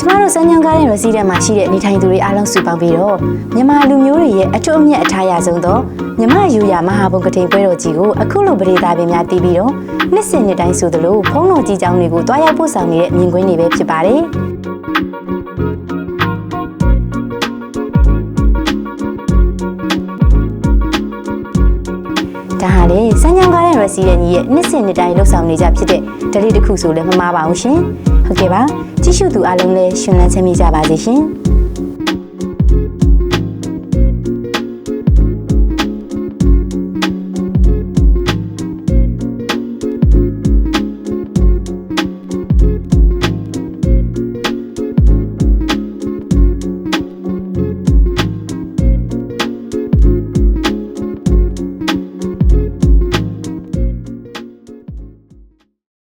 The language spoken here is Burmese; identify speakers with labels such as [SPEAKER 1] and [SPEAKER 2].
[SPEAKER 1] ကျမတို့စမ်းချောင်းကားတဲ့ resident မှာရှိတဲ့နေထိုင်သူတွေအားလုံးစုပေါင်းပြီးတော့မြန်မာလူမျိုးတွေရဲ့အထွတ်အမြတ်အထားရဆုံးသောမြမယူရမဟာဘုံကတိန်ပွဲတော်ကြီးကိုအခုလိုပရိသတ်ပင်များတည်ပြီးတော့နှစ်စဉ်နှစ်တိုင်းဆိုသလိုဖုံးတော်ကြီးကျောင်းတွေကိုတွားရောက်ပို့ဆောင်နေတဲ့မြင်ကွင်းတွေပဲဖြစ်ပါတယ်။ ဒါဟာလေစမ်းချောင်းကားတဲ့ resident ကြီးရဲ့နှစ်စဉ်နှစ်တိုင်းလှုပ်ဆောင်နေကြဖြစ်တဲ့ဒလိတစ်ခုဆိုလည်းမမှားပါဘူးရှင်။ဟုတ်ကဲ့ပါကြည့်ရှုသူအားလုံးလည်းရှင်လန်းချမ်းမြေ့ကြပါစေရှင်။